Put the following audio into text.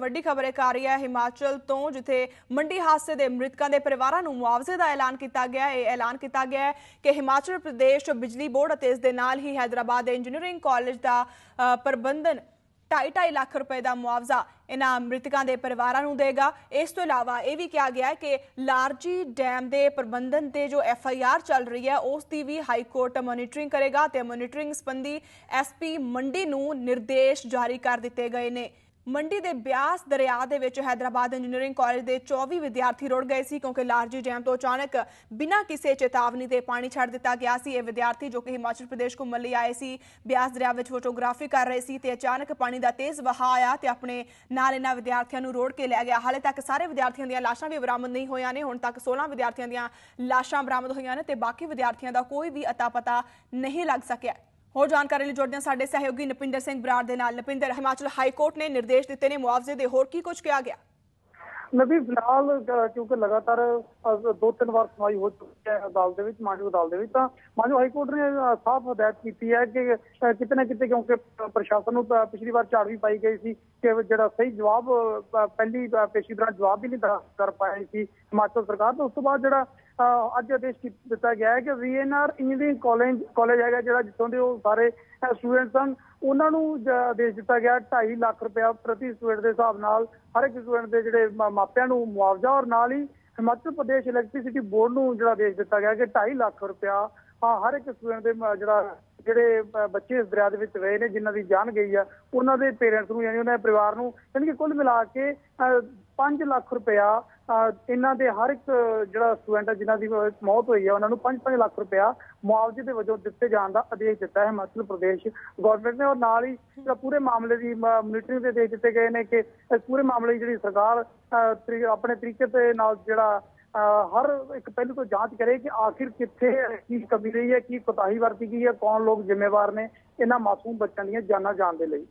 ਵੱਡੀ ਖਬਰ ਇੱਕ ਆ ਰਹੀ ਹੈ ਹਿਮਾਚਲ ਤੋਂ ਜਿੱਥੇ ਮੰਡੀ ਹਾਦਸੇ ਦੇ ਮ੍ਰਿਤਕਾਂ ਦੇ ਪਰਿਵਾਰਾਂ ਨੂੰ ਮੁਆਵਜ਼ੇ ਦਾ ਐਲਾਨ ਕੀਤਾ ਗਿਆ ਹੈ। ਇਹ ਐਲਾਨ ਕੀਤਾ ਗਿਆ ਹੈ ਕਿ ਹਿਮਾਚਲ ਪ੍ਰਦੇਸ਼ ਬਿਜਲੀ ਬੋਰਡ ਅਤੇ ਇਸ ਦੇ ਨਾਲ ਹੀ ਹੈਦਰਾਬਾਦ ਦੇ ਇੰਜੀਨੀਅਰਿੰਗ ਕਾਲਜ ਦਾ ਅ, ਪ੍ਰਬੰਧਨ 2.5 ਲੱਖ ਰੁਪਏ ਦਾ ਮੁਆਵਜ਼ਾ ਇਹਨਾਂ ਮ੍ਰਿਤਕਾਂ ਦੇ ਪਰਿਵਾਰਾਂ ਨੂੰ ਦੇਗਾ। ਇਸ ਤੋਂ ਇਲਾਵਾ ਇਹ ਵੀ ਕਿਹਾ ਗਿਆ ਹੈ ਕਿ ਲਾਰਜੀ ਡੈਮ ਦੇ ਪ੍ਰਬੰਧਨ ਤੇ ਜੋ ਐਫ ਆਈ ਆਰ ਚੱਲ ਰਹੀ ਹੈ ਉਸ ਦੀ ਵੀ ਹਾਈ ਕੋਰਟ ਮੋਨੀਟਰਿੰਗ ਕਰੇਗਾ ਤੇ ਮੋਨੀਟਰਿੰਗ ਸੰਬੰਧੀ ਐਸਪੀ ਮੰਡੀ ਨੂੰ ਨਿਰਦੇਸ਼ ਜਾਰੀ ਕਰ ਦਿੱਤੇ ਗਏ ਨੇ। ਮੰਡੀ ਦੇ ਬਿਆਸ ਦਰਿਆ ਦੇ ਵਿੱਚ ਹੈਦਰਾਬਾਦ ਇੰਜੀਨੀਅਰਿੰਗ ਕਾਲਜ ਦੇ 24 ਵਿਦਿਆਰਥੀ ਰੁੜ ਗਏ ਸੀ ਕਿਉਂਕਿ ਲਾਰਜੀ ਡੈਮ ਤੋਂ ਅਚਾਨਕ ਬਿਨਾਂ ਕਿਸੇ ਚੇਤਾਵਨੀ ਦੇ ਪਾਣੀ ਛੱਡ ਦਿੱਤਾ ਗਿਆ ਸੀ। ਇਹ ਵਿਦਿਆਰਥੀ ਜੋ ਕਿ ਹਿਮਾਚਲ ਪ੍ਰਦੇਸ਼ ਘੁੰਮਣ ਲਈ ਆਏ ਸੀ, ਬਿਆਸ ਦਰਿਆ ਵਿੱਚ ਫੋਟੋਗ੍ਰਾਫੀ ਕਰ ਰਹੇ ਸੀ ਤੇ ਅਚਾਨਕ ਪਾਣੀ ਦਾ ਤੇਜ਼ ਵਹਾਅ ਆਇਆ ਤੇ ਆਪਣੇ ਨਾਲ ਇਹਨਾਂ ਵਿਦਿਆਰਥੀਆਂ ਨੂੰ ਰੋੜ ਕੇ ਲੈ ਗਿਆ। ਹਾਲੇ ਤੱਕ ਸਾਰੇ ਵਿਦਿਆਰਥੀਆਂ ਦੀਆਂ ਲਾਸ਼ਾਂ ਵੀ ਬਰਾਮਦ ਨਹੀਂ ਹੋਈਆਂ ਨੇ। ਹੁਣ ਤੱਕ 16 ਵਿਦਿਆਰਥੀਆਂ ਦੀਆਂ ਲਾਸ਼ਾਂ ਬਰਾਮਦ ਹੋਈਆਂ ਨੇ ਤੇ ਬਾਕੀ ਵਿਦਿਆਰਥੀਆਂ ਦਾ ਕੋਈ ਵੀ ਅਤਾ ਪਤਾ ਨਹੀਂ ਲੱਗ ਸਕਿਆ। ਹੋਰ ਜਾਣਕਾਰੀ ਲਈ ਜੁੜਦੇ ਹਾਂ ਸਾਡੇ ਸਹਿਯੋਗੀ ਨਪਿੰਦਰ ਸਿੰਘ ਬਰਾੜ ਦੇ ਨਾਲ। ਨਪਿੰਦਰ, ਹਿਮਾਚਲ ਹਾਈ ਕੋਰਟ ਨੇ ਨਿਰਦੇਸ਼ ਦਿੱਤੇ ਨੇ ਮੁਆਵਜ਼ੇ ਦੇ। ਹੋਰ ਕੀ ਕੁਝ ਕਿਹਾ ਗਿਆ? ਨਬੀ ਫਿਲਹਾਲ ਕਿਉਂਕਿ ਲਗਾਤਾਰ ਦੋ ਤਿੰਨ ਵਾਰ ਸੁਣਵਾਈ ਹੋ ਚੁੱਕੀ ਹੈ ਅਦਾਲਤ ਦੇ ਵਿੱਚ, ਮਾਨਯੋਗ ਅਦਾਲਤ ਦੇ ਵਿੱਚ, ਤਾਂ ਮਾਨਯੋਗ ਹਾਈ ਕੋਰਟ ਨੇ ਸਾਫ਼ ਹਦਾਇਤ ਕੀਤੀ ਹੈ ਕਿ ਕਿਤੇ ਨਾ ਕਿਤੇ ਕਿਉਂਕਿ ਪ੍ਰਸ਼ਾਸਨ ਨੂੰ ਪਿਛਲੀ ਵਾਰ ਝਾੜ ਵੀ ਪਾਈ ਗਈ ਸੀ ਕਿ ਜਿਹੜਾ ਸਹੀ ਜਵਾਬ ਪਹਿਲੀ ਪੇਸ਼ੀ ਦੌਰਾਨ ਜਵਾਬ ਵੀ ਨਹੀਂ ਕਰ ਪਾਈ ਸੀ ਹਿਮਾਚਲ ਸਰਕਾਰ ਤੋਂ। ਉਸ ਤੋਂ ਬਾਅਦ ਜਿਹੜਾ ਅੱਜ ਆਦੇਸ਼ ਦਿੱਤਾ ਗਿਆ ਹੈ ਕਿ ਵੀਐਨਆਰ ਇੰਜੀਨੀਅਰਿੰਗ ਕਾਲਜ ਕਾਲਜ ਹੈਗਾ ਜਿਹੜਾ ਜਿੱਥੋਂ ਦੇ ਉਹ ਸਾਰੇ ਸਟੂਡੈਂਟਸ ਹਨ, ਉਹਨਾਂ ਨੂੰ ਆਦੇਸ਼ ਦਿੱਤਾ ਗਿਆ 2.5 ਲੱਖ ਰੁਪਇਆ ਪ੍ਰਤੀ ਸਟੂਡੈਂਟ ਦੇ ਹਿਸਾਬ ਨਾਲ ਹਰ ਇੱਕ ਸਟੂਡੈਂਟ ਦੇ ਜਿਹੜੇ ਮਾਪਿਆਂ ਨੂੰ ਮੁਆਵਜ਼ਾ ਔਰ ਨਾਲ ਹੀ ਹਿਮਾਚਲ ਪ੍ਰਦੇਸ਼ ਇਲੈਕਟ੍ਰਿਸਿਟੀ ਬੋਰਡ ਨੂੰ ਜਿਹੜਾ ਆਦੇਸ਼ ਦਿੱਤਾ ਗਿਆ ਕਿ 2.5 ਲੱਖ ਰੁਪਇਆ ਹਰ ਇੱਕ ਸਟੂਡੈਂਟ ਦੇ ਜਿਹੜਾ ਜਿਹੜੇ ਬੱਚੇ ਇਸ ਦਰਿਆ ਦੇ ਵਿੱਚ ਰਹੇ ਨੇ, ਜਿਨ੍ਹਾਂ ਦੀ ਜਾਨ ਗਈ ਆ, ਉਹਨਾਂ ਦੇ ਪੇਰੈਂਟਸ ਨੂੰ, ਯਾਨੀ ਉਹਨਾਂ ਦੇ ਪਰਿਵਾਰ ਨੂੰ, ਯਾਨੀ ਕਿ ਕੁੱਲ ਮਿਲਾ ਕੇ 5 ਲੱਖ ਰੁਪਇਆ ਇਹਨਾਂ ਦੇ ਹਰ ਇੱਕ ਜਿਹੜਾ ਸਟੂਡੈਂਟ ਹੈ ਜਿਨ੍ਹਾਂ ਦੀ ਮੌਤ ਹੋਈ ਹੈ ਉਹਨਾਂ ਨੂੰ 5-5 ਲੱਖ ਰੁਪਇਆ ਮੁਆਵਜ਼ੇ ਦੇ ਵਜੋਂ ਦਿੱਤੇ ਜਾਣ ਦਾ ਆਦੇਸ਼ ਦਿੱਤਾ ਹੈ ਹਿਮਾਚਲ ਪ੍ਰਦੇਸ਼ ਗਵਰਨਮੈਂਟ ਨੇ। ਔਰ ਨਾਲ ਹੀ ਜਿਹੜਾ ਪੂਰੇ ਮਾਮਲੇ ਦੀ ਮੋਨੀਟਰਿੰਗ ਦੇ ਆਦੇਸ਼ ਦਿੱਤੇ ਗਏ ਨੇ ਕਿ ਇਸ ਪੂਰੇ ਮਾਮਲੇ ਦੀ ਜਿਹੜੀ ਸਰਕਾਰ ਅ, ਆਪਣੇ ਤਰੀਕੇ ਤੇ ਨਾਲ ਜਿਹੜਾ ਅ, ਹਰ ਇੱਕ ਪਹਿਲੂ ਤੋਂ ਜਾਂਚ ਕਰੇ ਕਿ ਆਖਿਰ ਕਿੱਥੇ ਕੀ ਕਮੀ ਰਹੀ ਹੈ ਕੀ ਕੋਤਾਹੀ ਵਰਤੀ ਗਈ ਹੈ ਕੌਣ ਲੋਕ ਜ਼ਿੰਮੇਵਾਰ ਨੇ ਇਹਨਾਂ ਮਾਸੂਮ ਬੱਚਿਆਂ ਦੀਆਂ ਜਾਨਾਂ ਜਾਣ ਦੇ ਲਈ।